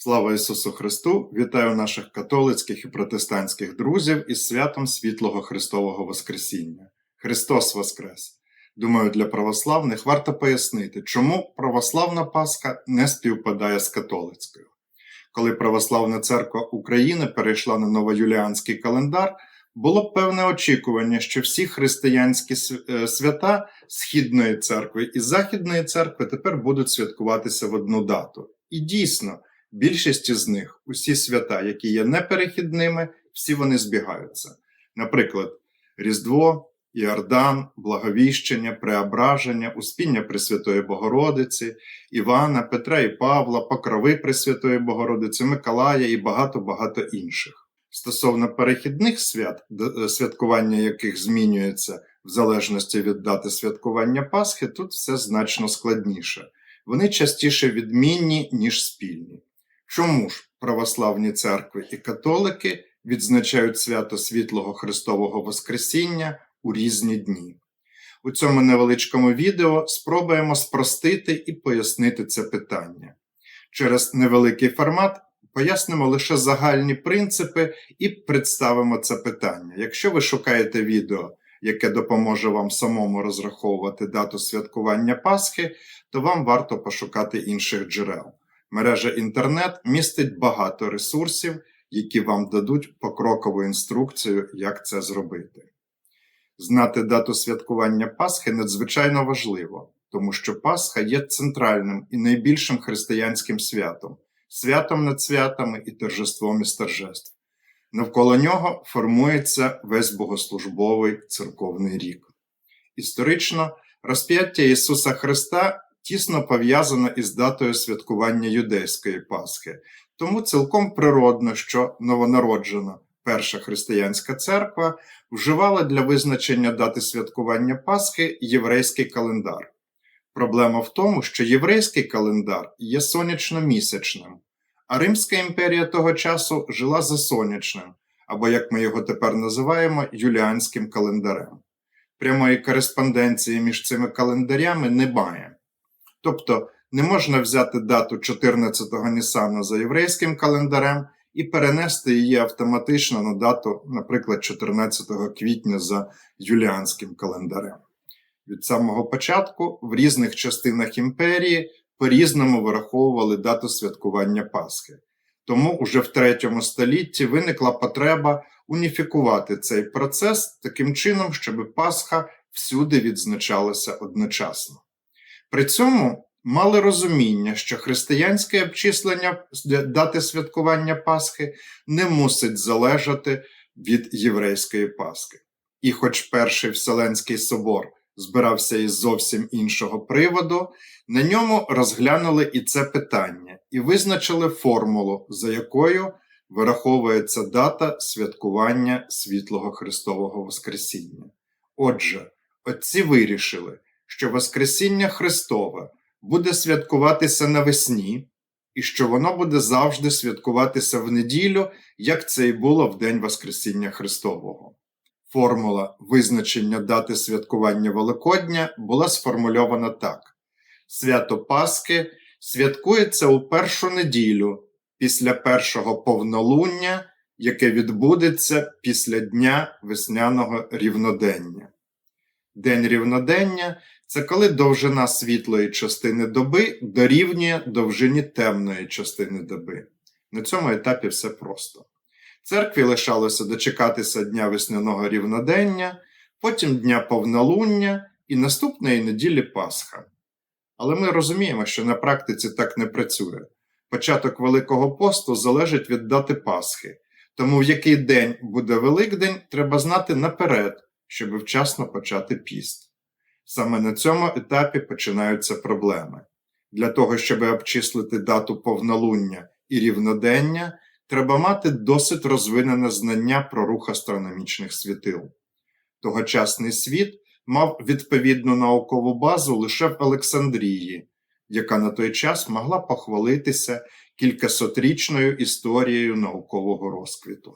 Слава Ісусу Христу! Вітаю наших католицьких і протестантських друзів із святом Світлого Христового Воскресіння. Христос Воскрес! Думаю, для православних варто пояснити, чому православна Пасха не співпадає з католицькою. Коли Православна Церква України перейшла на новоюліанський календар, було певне очікування, що всі християнські е, свята Східної церкви і Західної церкви тепер будуть святкуватися в одну дату. І дійсно, більшість із них, усі свята, які є неперехідними, всі вони збігаються. Наприклад, Різдво, Іордан, Благовіщення, Преображення, Успіння Пресвятої Богородиці, Івана, Петра і Павла, Покрови Пресвятої Богородиці, Миколая і багато-багато інших. Стосовно перехідних свят, е, святкування яких змінюється в залежності від дати святкування Пасхи, тут все значно складніше. Вони частіше відмінні, ніж спільні. Чому ж православні церкви і католики відзначають свято Світлого Христового Воскресіння у різні дні? У цьому невеличкому відео спробуємо спростити і пояснити це питання. Через невеликий формат пояснимо лише загальні принципи і представимо це питання. Якщо ви шукаєте відео, яке допоможе вам самому розраховувати дату святкування Пасхи, то вам варто пошукати інших джерел. Мережа інтернет містить багато ресурсів, які вам дадуть покрокову інструкцію, як це зробити. Знати дату святкування Пасхи надзвичайно важливо, тому що Пасха є центральним і найбільшим християнським святом, святом над святами і торжеством із торжеств. Навколо нього формується весь богослужбовий церковний рік. Історично розп'яття Ісуса Христа тісно пов'язано із датою святкування юдейської Пасхи, тому цілком природно, що новонароджена перша християнська церква вживала для визначення дати святкування Пасхи єврейський календар. Проблема в тому, що єврейський календар є сонячно-місячним, а Римська імперія того часу жила за сонячним, або як ми його тепер називаємо, юліанським календарем. Прямої кореспонденції між цими календарями немає. Тобто не можна взяти дату 14-го Нісана за єврейським календарем і перенести її автоматично на дату, наприклад, 14 квітня за юліанським календарем. Від самого початку в різних частинах імперії по-різному вираховували дату святкування Пасхи. Тому уже в третьому столітті виникла потреба уніфікувати цей процес таким чином, щоб Пасха всюди відзначалася одночасно. При цьому мали розуміння, що християнське обчислення дати святкування Пасхи не мусить залежати від єврейської Пасхи. І хоч перший Вселенський собор збирався із зовсім іншого приводу, на ньому розглянули і це питання і визначили формулу, за якою вираховується дата святкування Світлого Христового Воскресіння. Отже, отці вирішили, що Воскресіння Христове буде святкуватися навесні, і що воно буде завжди святкуватися в неділю, як це і було в день Воскресіння Христового. Формула визначення дати святкування Великодня була сформульована так: свято Пасхи святкується у першу неділю після першого повнолуння, яке відбудеться після дня весняного рівнодення. День рівнодення це коли довжина світлої частини доби дорівнює довжині темної частини доби. На цьому етапі все просто. Церкві лишалося дочекатися дня весняного рівнодення, потім дня повнолуння і наступної неділі Пасха. Але ми розуміємо, що на практиці так не працює. Початок Великого посту залежить від дати Пасхи, тому в який день буде Великдень, треба знати наперед, щоб вчасно почати піст. Саме на цьому етапі починаються проблеми. Для того, щоб обчислити дату повнолуння і рівнодення, треба мати досить розвинене знання про рух астрономічних світил. Тогочасний світ мав відповідну наукову базу лише в Олександрії, яка на той час могла похвалитися кількасотрічною історією наукового розквіту.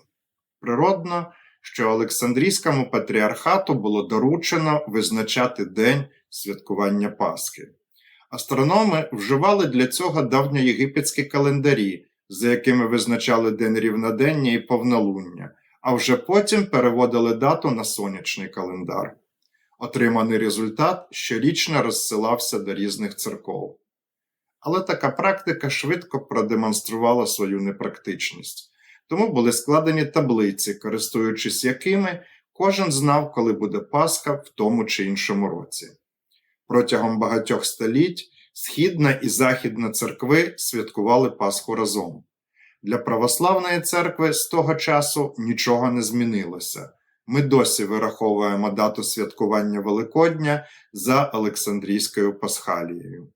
Природно, що Олександрійському патріархату було доручено визначати день святкування Пасхи. Астрономи вживали для цього давньоєгипетські календарі за якими визначали день рівнодення і повнолуння, а вже потім переводили дату на сонячний календар. Отриманий результат щорічно розсилався до різних церков. Але така практика швидко продемонструвала свою непрактичність, тому були складені таблиці, користуючись якими кожен знав, коли буде Пасха в тому чи іншому році. Протягом багатьох століть Східна і Західна церкви святкували Пасху разом. Для православної церкви з того часу нічого не змінилося. Ми досі вираховуємо дату святкування Великодня за Олександрійською Пасхалією.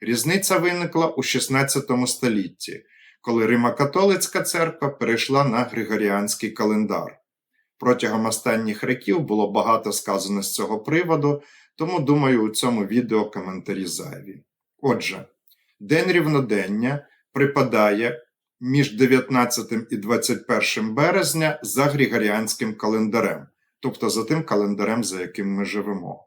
Різниця виникла у XVI столітті, коли Римо-католицька церква перейшла на Григоріанський календар. Протягом останніх років було багато сказано з цього приводу, тому думаю, у цьому відео коментарі зайві. Отже, День рівнодення припадає між 19 і 21 березня за Григоріанським календарем, тобто за тим календарем, за яким ми живемо.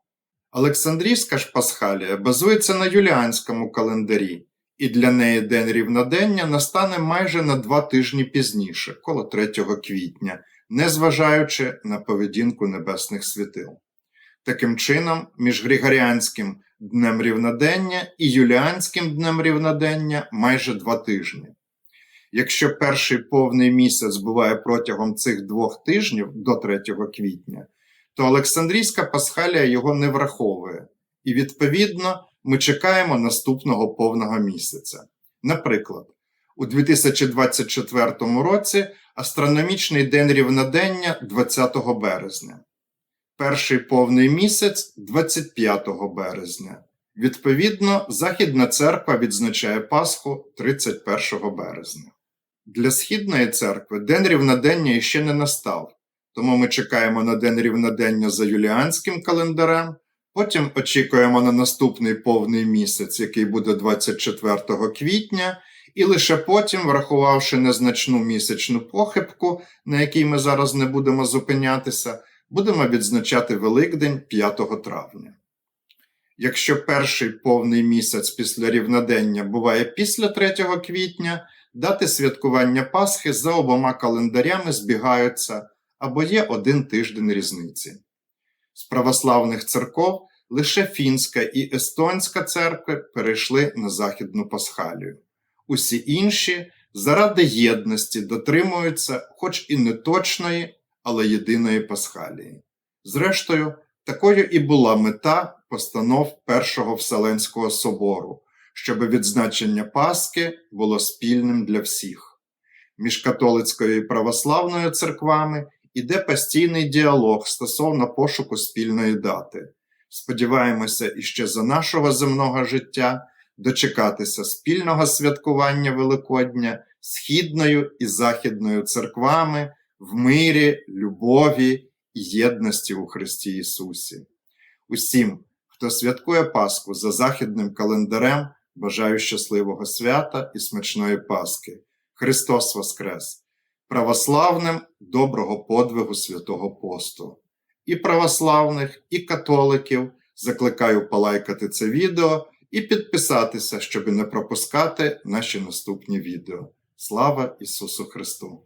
Олександрійська ж Пасхалія базується на юліанському календарі, і для неї День рівнодення настане майже на два тижні пізніше, коло 3 квітня, незважаючи на поведінку небесних світил. Таким чином, між Григоріанським днем рівнодення і Юліанським днем рівнодення майже два тижні. Якщо перший повний місяць буває протягом цих двох тижнів до 3 квітня, то Олександрійська Пасхалія його не враховує, і, відповідно, ми чекаємо наступного повного місяця. Наприклад, у 2024 році астрономічний день рівнодення 20 березня, перший повний місяць 25 березня. Відповідно, Західна церква відзначає Пасху 31 березня. Для Східної церкви День рівнодення ще не настав, тому ми чекаємо на День рівнодення за юліанським календарем, потім очікуємо на наступний повний місяць, який буде 24 квітня, і лише потім, врахувавши незначну місячну похибку, на якій ми зараз не будемо зупинятися, будемо відзначати Великдень 5 травня. Якщо перший повний місяць після рівнодення буває після 3 квітня, дати святкування Пасхи за обома календарями збігаються або є один тиждень різниці. З православних церков лише фінська і естонська церкви перейшли на Західну Пасхалію. Усі інші заради єдності дотримуються, хоч і не точної, але єдиної Пасхалії. Зрештою, такою і була мета постанов Першого Вселенського собору, щоб відзначення Пасхи було спільним для всіх. Між католицькою і православною церквами іде постійний діалог стосовно пошуку спільної дати. Сподіваємося, іще за нашого земного життя дочекатися спільного святкування Великодня східною і західною церквами в мирі, любові і єдності у Христі Ісусі. Усім, хто святкує Пасху за західним календарем, бажаю щасливого свята і смачної Пасхи. Христос Воскрес! Православним доброго подвигу святого посту. І православних, і католиків закликаю полайкати це відео і підписатися, щоб не пропускати наші наступні відео. Слава Ісусу Христу!